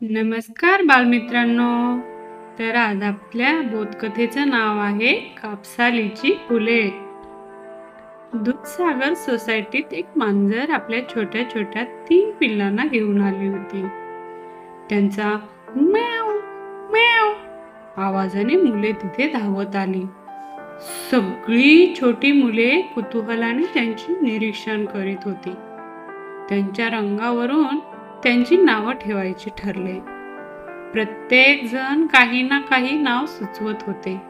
नमस्कार बालमित्रांनो. तर आज आपल्या बोधकथेचं नाव आहे कापसालीची फुले. दूधसागर सोसायटीत एक मांजर आपल्या छोट्या छोट्या तीन पिल्लांना घेऊन आली होती. त्यांचा म्याव म्याव आवाजाने मुले तिथे धावत आली. सगळी छोटी मुले कुतूहलाने त्यांची निरीक्षण करीत होती. त्यांच्या रंगावरून त्यांची नावं ठेवायची ठरले. प्रत्येक जण काही ना काही नाव सुचवत होते.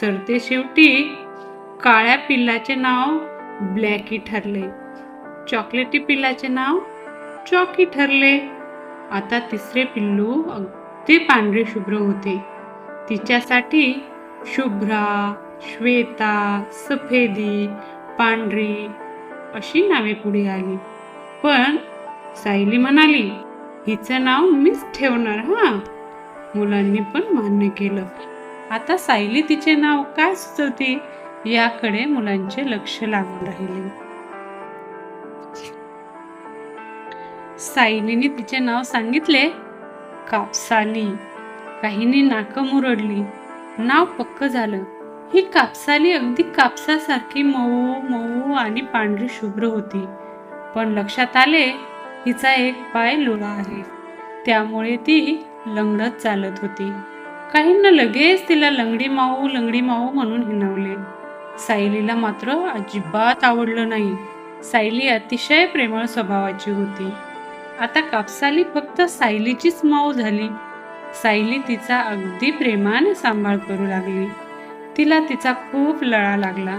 सरते शेवटी काळ्या पिल्लाचे नाव ब्लॅकी ठरले. चॉकलेटी पिल्लाचे नाव चॉकी ठरले. आता तिसरे पिल्लू अगदी पांढरे शुभ्र होते. तिच्यासाठी शुभ्रा श्वेता सफेदी पांढरी अशी नावे पुढे आली. पण सायली म्हणाली हिचं नाव मीच ठेवणार हा. मुलांनी पण मान्य केलं. आता सायली तिचे नाव काय सुचवते याकडे मुलांचे लक्ष लागून राहिले. सायलीने तिचे नाव सांगितले कापसाली. काहींनी नाकं मुरडली. नाव पक्क झालं. ही कापसाली अगदी कापसासारखी मऊ मऊ आणि पांढरी शुभ्र होती. पण लक्षात आले हिचा एक पाय लुळा आहे. त्यामुळे ती लंगडत चालत होती. काहींना लगेच तिला लंगडी माऊ लंगडी माऊ म्हणून हिनवले. सायलीला मात्र अजिबात आवडलं नाही. सायली अतिशय प्रेमळ स्वभावाची होती. आता कापसाली फक्त सायलीचीच माऊ झाली. सायली तिचा अगदी प्रेमाने सांभाळ करू लागली. तिला तिचा खूप लळा लागला.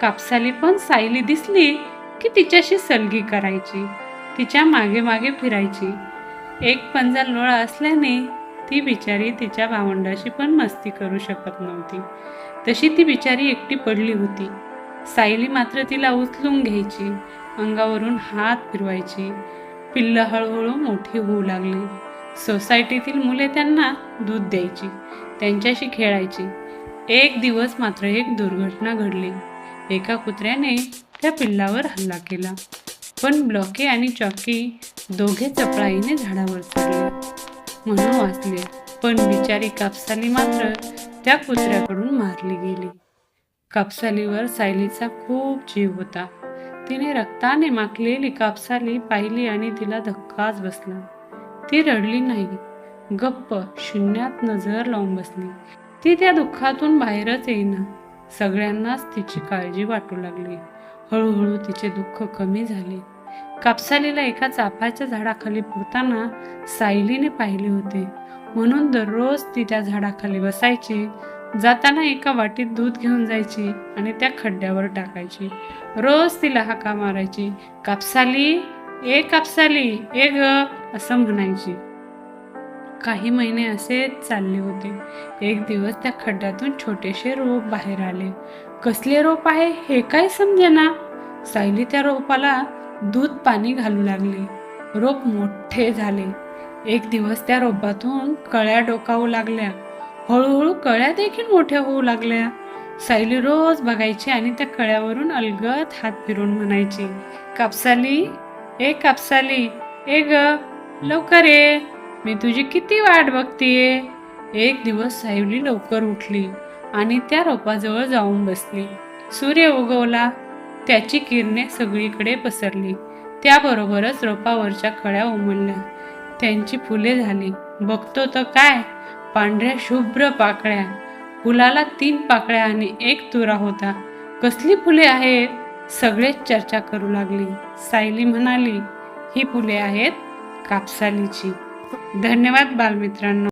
कापसाली पण सायली दिसली की तिच्याशी सलगी करायची. तिच्यामागे मागे फिरायची. एक पंजा लोळा असल्याने ती बिचारी तिच्या भावंडाशी पण मस्ती करू शकत नव्हती. तशी ती बिचारी एकटी पडली होती. सायली मात्र तिला उचलून घ्यायची. अंगावरून हात फिरवायची. पिल्लं हळूहळू मोठी होऊ लागली. सोसायटीतील मुले त्यांना दूध द्यायची. त्यांच्याशी खेळायची. एक दिवस मात्र एक दुर्घटना घडली. एका कुत्र्याने त्या पिल्लावर हल्ला केला. पण ब्लॉके आणि चॉकी दोघे चपळाईने झाडावर चढले. म्हणून वाचले पण बिचारी कापसाली मात्र त्या कुत्र्याकडून मारली गेली. कापसालीवर सायलीचा खूप जीव होता. तिने रक्ताने माखलेली कापसाली पाहिली आणि तिला धक्काच बसला. ती रडली नाही. गप्प शून्यात नजर लावून बसली. ती त्या दुःखातून बाहेरच येईना. सगळ्यांनाच तिची काळजी वाटू लागली. हळूहळू तिचे दुःख कमी झाले. कापसालीला एका चाफ्याच्या झाडाखाली पुरताना सायलीने पाहिले होते. म्हणून दररोज ती त्या झाडाखाली बसायची जाताना एका वाटीत दूध घेऊन जायची आणि त्या खड्ड्यावर टाकायची. रोज तिला हाका मारायची कापसाली ए कापसाली ए ग असं म्हणायची. काही महिने असेच चालले होते. एक दिवस त्या खड्ड्यातून छोटेसे रोप बाहेर आले. कसले रोप आहे हे काय समजेना? सायली त्या रोपाला दूध पाणी घालू लागली. रोप मोठे झाले. एक दिवस त्या रोपातून कळ्या डोकावू लागल्या. हळूहळू कळ्या देखील मोठ्या होऊ लागल्या. सायली रोज बघायची आणि त्या कळ्यावरून अलगत हात फिरून म्हणायची कापसाली ए कापसाली ए ग लवकर ये. मी तुझी किती वाट बघतीये? एक दिवस सायली लवकर उठली आणि त्या रोपाजवळ जाऊन बसली. सूर्य उगवला त्याची किरणे सगळीकडे पसरली. त्याबरोबरच रोपावरच्या कळ्या उमलल्या. त्यांची फुले झाली. बघतो तर काय? पांढऱ्या शुभ्र पाकळ्या. फुलाला तीन पाकळ्या आणि एक तुरा होता. कसली फुले आहेत? सगळेच चर्चा करू लागली. सायली म्हणाली ही फुले आहेत कापसालीची. धन्यवाद बालमित्रांनो.